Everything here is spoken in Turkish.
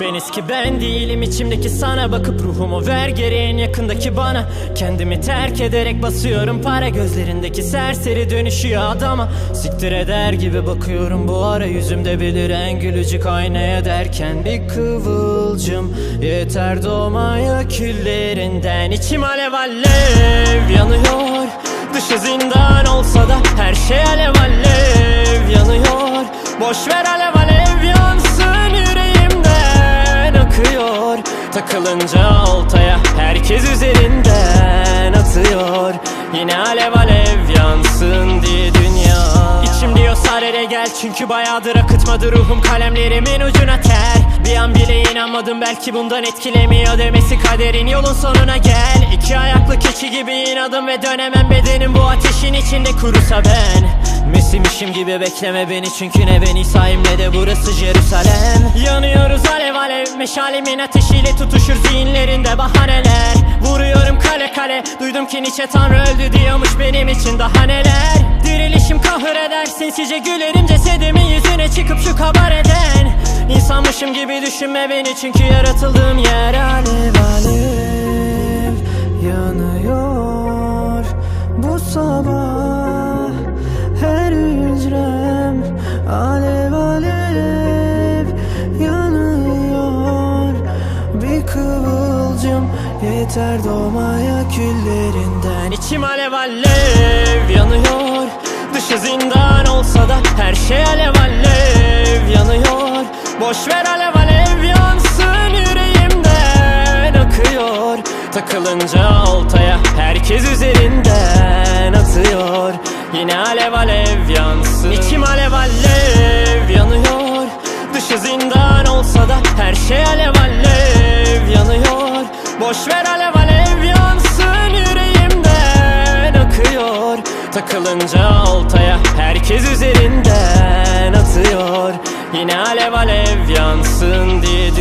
Ben eski ben değilim içimdeki sana bakıp ruhumu ver geri en yakındaki bana. Kendimi terk ederek basıyorum para gözlerindeki serseri dönüşüyor adama. Siktir eder gibi bakıyorum bu ara yüzümde beliren gülücük aynaya derken. Bir kıvılcım yeter doğmaya küllerinden içim alev alev yanıyor. Dışı zindan olsa da her şey alev alev yanıyor. Boş ver alev alev yansın yüreğimden akıyor. Takılınca oltaya herkes üzerinden atıyor. Yine alev alev yansın sarere gel çünkü bayağıdır akıtmadı ruhum kalemlerimin ucuna ter. Bir an bile inanmadım belki bundan etkilemiyor demesi kaderin yolun sonuna gel. İki ayaklı keçi gibi inadım ve dönemem bedenim bu ateşin içinde kurusa ben. Mesimişim gibi bekleme beni çünkü ne ben İsa'yım ne de burası Jerusalem. Yanıyoruz alev alev meşalemin ateşiyle tutuşur zihinlerinde bahaneler. Vuruyorum kale kale duydum ki Nietzsche tanrı öldü diyormuş benim için daha neler. Eder sinsice gülerim cesedimin yüzüne çıkıp şu kabar eden İnsanmışım gibi düşünme beni çünkü yaratıldığım yer alev alev yanıyor. Bu sabah her hücrem alev alev yanıyor. Bir kıvılcım yeter doğmaya küllerinden. İçim alev alev yanıyor dışı zindan olsa da her şey alev alev yanıyor. Boş ver alev alev yansın yüreğimden akıyor. Takılınca oltaya herkes üzerinden atıyor. Yine alev alev yansın. İçim alev alev yanıyor. Dışı zindan olsa da her şey alev alev yanıyor. Boş ver alev Takılınca oltaya herkes üzerinden atıyor. Yine alev alev yansın diye